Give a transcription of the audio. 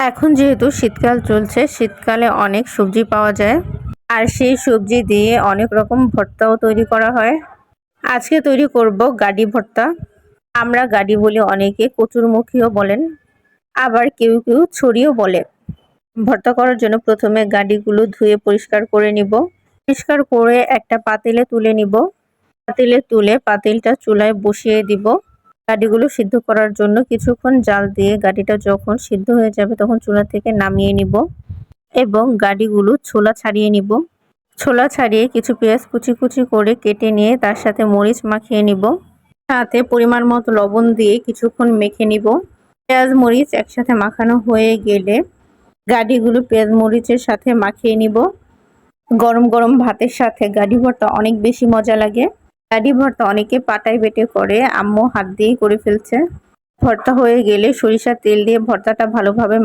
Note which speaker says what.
Speaker 1: এখন যেহেতু শীতকাল চলছে, শীতকালে অনেক সবজি পাওয়া যায়। আর সেই সবজি দিয়ে অনেক রকম ভর্তাও তৈরি করা হয়। আজকে তৈরি করব গাডি ভর্তা। আমরা গাডি বলে অনেকে কচুরমুখীও বলেন, আবার কেউ কেউ ছড়িও বলে। ভর্তা করার জন্য প্রথমে গাডিগুলো ধুয়ে পরিষ্কার করে নিব। পরিষ্কার করে একটা পাতিলে তুলে নিব। পাতিলে তুলে পাতিলটা চুলায় বসিয়ে দিব। গাডিগুলো সিদ্ধ করার জন্য কিছুক্ষণ জাল দিয়ে গাডিটা যখন সিদ্ধ হয়ে যাবে তখন চুলা থেকে নামিয়ে নিব এবং গাডিগুলো ছোলা ছাড়িয়ে নিব। ছোলা ছাড়িয়ে কিছু পেঁয়াজ কুচি কুচি করে কেটে নিয়ে তার সাথে মরিচ মাখিয়ে নিব। সাথে পরিমাণ মতো লবণ দিয়ে কিছুক্ষণ মেখে নিব। পেঁয়াজ, মরিচ একসাথে মাখানো হয়ে গেলে গাডিগুলো পেঁয়াজ, মরিচের সাথে মাখিয়ে নিব। গরম গরম ভাতের সাথে গাডি ভর্তা অনেক বেশি মজা লাগে। গাডি ভর্তা অনেকে পাটায় বেটে করে, আম্মু হাত দিয়ে করে ফেলছে। ভর্তা হয়ে গেলে সরিষার তেল দিয়ে ভর্তাটা ভালোভাবে